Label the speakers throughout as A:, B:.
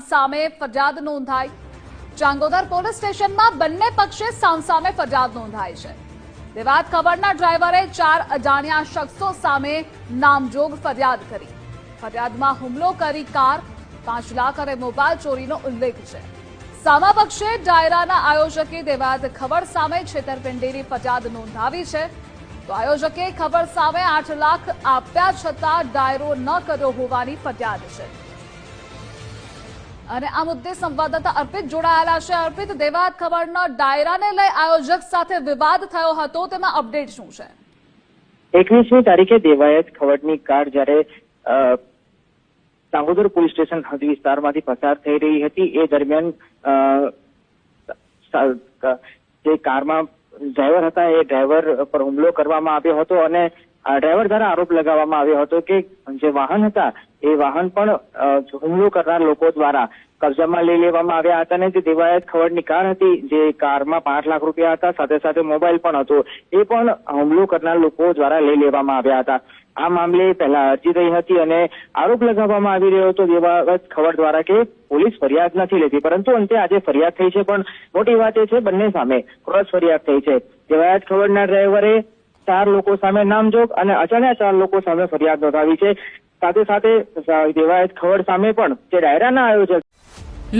A: સામે ફરિયાદ નોંધાઈ. ચાંગોદર પોલીસ સ્ટેશનમાં બંને પક્ષે સામસામે ફરિયાદ નોંધાઈ છે. દેવાત ખબરના ડ્રાઈવરે ચાર અજાણ્યા શખ્સો સામે નામજોગ ફરિયાદ કરી. ફરિયાદમાં હુમલો કરી કાર, પાંચ લાખ અને મોબાઈલ ચોરીનો ઉલ્લેખ છે. સામા પક્ષે ડાયરાના આયોજકે દેવાત ખબર સામે છેતરપિંડીની ફરિયાદ નોંધાવી છે. તો આયોજકે ખબર સામે આઠ લાખ આપ્યા છતાં ડાયરો ન કર્યો હોવાની ફરિયાદ છે. અને આ મુદ્દે સંવાદદાતા અર્પિત જોડાયેલા છે. અર્પિત, દેવાત ખબરના ડાયરાને લઈ આયોજક સાથે વિવાદ થયો હતો. તેમાં અપડેટ શું છે?
B: એકવીસમી તારીખે દેવાયત ખવડની કાર જ્યારે દાહોદર પોલીસ સ્ટેશન હદ વિસ્તારમાંથી પસાર થઈ રહી હતી, એ દરમિયાન જે કારમાં ડ્રાઈવર હતા, એ ડ્રાઈવર પર હુમલો કરવામાં આવ્યો હતો અને ડ્રાઈવર દ્વારા આરોપ લગાવવામાં આવ્યો હતો કે જે વાહન હતા એ વાહન પણ હુમલો કરનાર લોકો દ્વારા કબજામાં લઈ લેવામાં આવ્યા હતા અને જે દેવાયત ખવડની કાર હતી, જે કારમાં પાંચ લાખ રૂપિયા હતા, સાથે સાથે મોબાઈલ પણ હતો, એ પણ હુમલો કરનાર લોકો દ્વારા લઈ લેવામાં આવ્યા હતા. આ મામલે પહેલા અરજી થઈ હતી અને આરોપ લગાવવામાં આવી રહ્યો હતો દેવાગત ખવડ દ્વારા કે પોલીસ ફરિયાદ નથી લેતી, પરંતુ અંતે આજે ફરિયાદ થઈ છે, પણ મોટી વાત એ છે, બંને સામે ક્રોસ ફરિયાદ થઈ છે. દેવાયત ખબરના ડ્રાઈવરે ચાર લોકો સામે નામજોગ અને અજાણ્યા ચાર લોકો સામે ફરિયાદ નોંધાવી છે. સાથે સાથે દેવાયત ખવડ સામે પણ જે ડાયરાના આયોજક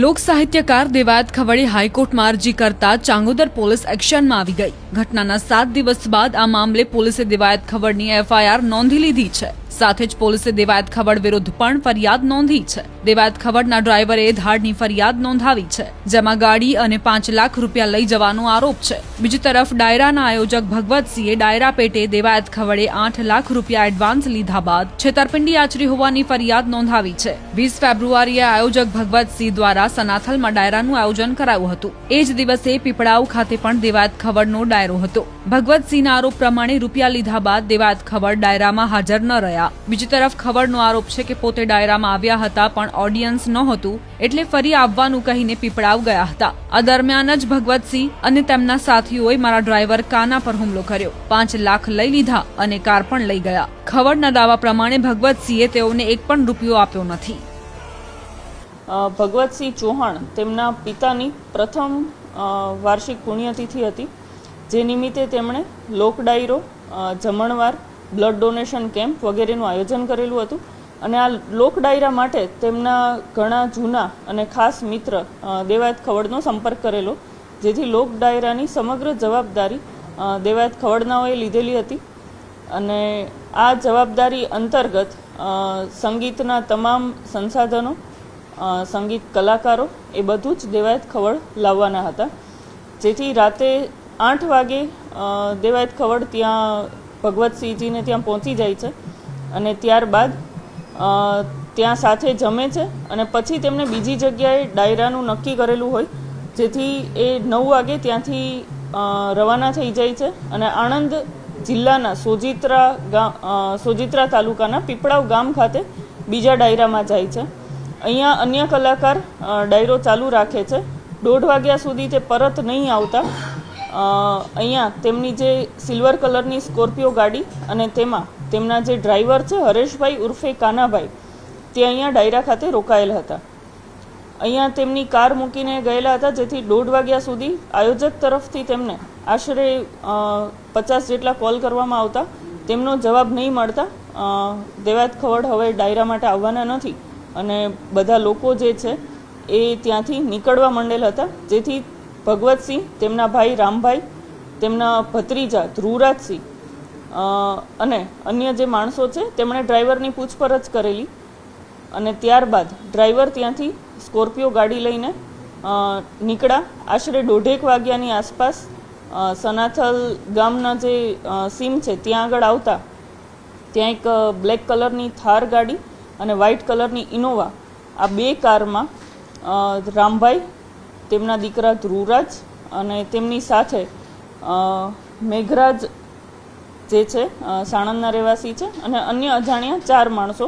C: લોક સાહિત્યકાર દેવાયત ખવડે હાઈકોર્ટમાં અરજી કરતા ચાંગોદર પોલીસ એક્શનમાં આવી ગઈ. ઘટનાના સાત દિવસ બાદ આ મામલે પોલીસે દેવાયત ખવડની એફઆઈઆર નોંધી લીધી છે. સાથે જ પોલીસે દેવાયત ખવડ વિરુદ્ધ પણ ફરિયાદ નોંધી છે. દેવાયત ખવડના ડ્રાઈવરે ધાડની ફરિયાદ નોંધાવી છે. જેમાં ગાડી અને પાંચ લાખ રૂપિયા લઈ જવાનો આરોપ છે. બીજી તરફ ડાયરાના આયોજક ભગવતસિંહે ડાયરા પેટે દેવાયત ખવડે આઠ લાખ રૂપિયા એડવાન્સ લીધા બાદ છેતરપિંડી આચરી હોવાની ફરિયાદ નોંધાવી છે. વીસ ફેબ્રુઆરીએ આયોજક ભગવતસિંહ દ્વારા સનાથલમાં ડાયરાનું આયોજન કરાયું હતું. એ જ દિવસે પીપળાવ ખાતે પણ દેવાયત ખવડનો ડાયરો હતો. ભગવતસિંહના આરોપ પ્રમાણે રૂપિયા લીધા બાદ દેવાયત ખવડ ડાયરામાં હાજર ન રહ્યા. બીજી તરફ ખબરનો આરોપ છે કે પોતે ડાયરામાં આવ્યા હતા પણ ઓડિયન્સ નહોતું એટલે ફરી આવવાનું કહીને પીપળાવ ગયા હતા. આ દરમિયાન જ ભગવતસિંહ અને તેમના સાથીઓએ મારા ડ્રાઈવર કાના પર હુમલો કર્યો. પાંચ લાખ લઈ લીધા અને કાર પણ લઈ ગયા. ખબરના દાવા પ્રમાણે ભગવતસિંહે તેઓને એક પણ રૂપિયો આપ્યો નથી.
D: ભગવતસિંહ ચૌહાણ તેમના પિતાની પ્રથમ વાર્ષિક પુણ્યતિથિ હતી, જે નિમિત્તે તેમણે લોક ડાયરો જમણવાર બ્લડ ડોનેશન કેમ્પ વગેરેનું આયોજન કરેલું હતું. અને આ લોક ડાયરા માટે તેમના ઘણા જૂના અને ખાસ મિત્ર દેવાયત ખવડનો સંપર્ક કરેલો, જેથી લોક ડાયરાની સમગ્ર જવાબદારી દેવાયત ખવડનાઓએ લીધેલી હતી. અને આ જવાબદારી અંતર્ગત સંગીતના તમામ સંસાધનો સંગીત કલાકારો એ બધું જ દેવાયત ખવડ લાવવાના હતા. જેથી રાતે આઠ વાગે દેવાયત ખવડ ત્યાં ભગવતસિંહજીને ત્યાં પહોંચી જાય છે અને ત્યારબાદ ત્યાં સાથે જમે છે અને પછી તેમણે બીજી જગ્યાએ ડાયરાનું નક્કી કરેલું હોય, જેથી એ નવ વાગે ત્યાંથી રવાના થઈ જાય છે અને આણંદ જિલ્લાના સોજિત્રા ગામ સોજિત્રા તાલુકાના પીપળાવ ગામ ખાતે બીજા ડાયરામાં જાય છે. અહીંયા અન્ય કલાકાર ડાયરો ચાલુ રાખે છે. દોઢ વાગ્યા સુધી તે પરત નહીં આવતા. અહીંયા તેમની જે સિલ્વર કલરની સ્કોર્પિયો ગાડી અને તેમાં તેમના જે ડ્રાઈવર છે, હરેશભાઈ ઉર્ફે કાનાભાઈ, તે અહીંયા ડાયરા ખાતે રોકાયેલ હતા. અહીંયા તેમની કાર મૂકીને ગયેલા હતા, જેથી દોઢ વાગ્યા સુધી આયોજક તરફથી તેમને આશરે પચાસ જેટલા કોલ કરવામાં આવતા. તેમનો જવાબ નહીં મળતા દેવાત ખવડ હવે ડાયરા માટે આવવાના નથી. અને બધા લોકો જે છે, એ ત્યાંથી નીકળવા માંડેલ હતા. જેથી ભગવતસિંહ, તેમના ભાઈ રામભાઈ, તેમના ભત્રીજા ધ્રુવરાજસિંહ અને અન્ય જે માણસો છે, તેમણે ડ્રાઈવરની પૂછપરછ કરેલી અને ત્યારબાદ ડ્રાઈવર ત્યાંથી સ્કોર્પિયો ગાડી લઈને નીકળ્યા. આશરે દોઢેક વાગ્યાની આસપાસ સનાથલ ગામના જે સીમ છે, ત્યાં આગળ આવતા, ત્યાં એક બ્લેક કલરની થાર ગાડી અને વ્હાઇટ કલરની ઇનોવા આ બે કારમાં રામભાઈ તેમના દીકરા ધ્રુવરાજ અને તેમની સાથે મેઘરાજ જે છે સાણંદના રહેવાસી છે અને અન્ય અજાણ્યા ચાર માણસો.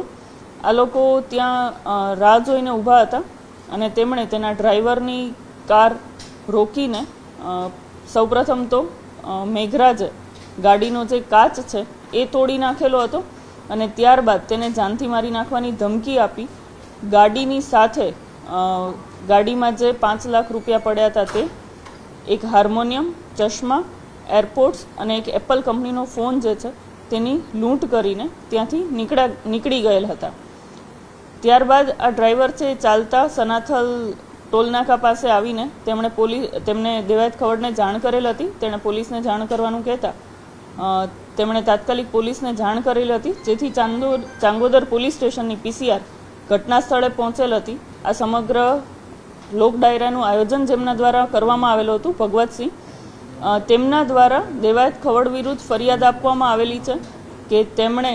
D: આ લોકો ત્યાં રાહ જોઈને ઊભા હતા અને તેમણે તેના ડ્રાઈવરની કાર રોકીને સૌપ્રથમ તો મેઘરાજે ગાડીનો જે કાચ છે એ તોડી નાખેલો હતો અને ત્યારબાદ તેને જાનથી મારી નાખવાની ધમકી આપી. ગાડીની સાથે ગાડીમાં જે પાંચ લાખ રૂપિયા પડ્યા હતા તે, એક હાર્મોનિયમ, ચશ્મા, એરપોર્ટ્સ અને એક એપલ કંપનીનો ફોન જે છે તેની લૂંટ કરીને ત્યાંથી નીકળ્યા, નીકળી ગયેલ હતા. ત્યારબાદ આ ડ્રાઈવર છે ચાલતા સનાથલ ટોલનાકા પાસે આવીને તેમણે પોલીસ તેમણે દેવાયત ખવડને જાણ કરેલ હતી. તેણે પોલીસને જાણ કરવાનું કહેતા તેમણે તાત્કાલિક પોલીસને જાણ કરેલી હતી, જેથી ચાંદોર ચાંગોદર પોલીસ સ્ટેશનની પીસીઆર ઘટના સ્થળે પહોંચેલ હતી. આ સમગ્ર લોક ડાયરાનું આયોજન જેમના દ્વારા કરવામાં આવેલું હતું, ભગવતસિંહ તેમના દ્વારા દેવાયત ખવડ વિરુદ્ધ ફરિયાદ આપવામાં આવેલી છે કે તેમણે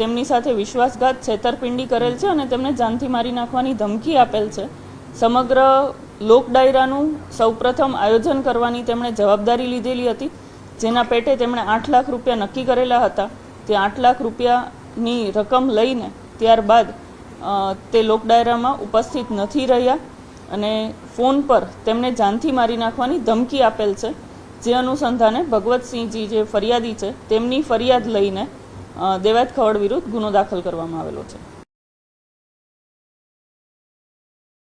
D: તેમની સાથે વિશ્વાસઘાત છેતરપિંડી કરેલ છે અને તેમને જાનથી મારી નાખવાની ધમકી આપેલ છે. સમગ્ર લોક ડાયરાનું સૌપ્રથમ આયોજન કરવાની તેમણે જવાબદારી લીધેલી હતી, જેના પેટે તેમણે આઠ લાખ રૂપિયા નક્કી કરેલા હતા. તે આઠ લાખ રૂપિયાની રકમ લઈને ત્યારબાદ તે લોક ડાયરામાં ઉપસ્થિત નથી રહ્યા. અને ફોન પર તેમને જાનથી મારી નાખવાની ધમકી આપેલ છે. જે અનુસંધાને ભગવતસિંહજી જે ફરિયાદી છે, તેમની ફરિયાદ લઈને દેવાયત ખવડ વિરુદ્ધ ગુનો દાખલ કરવામાં આવેલો છે.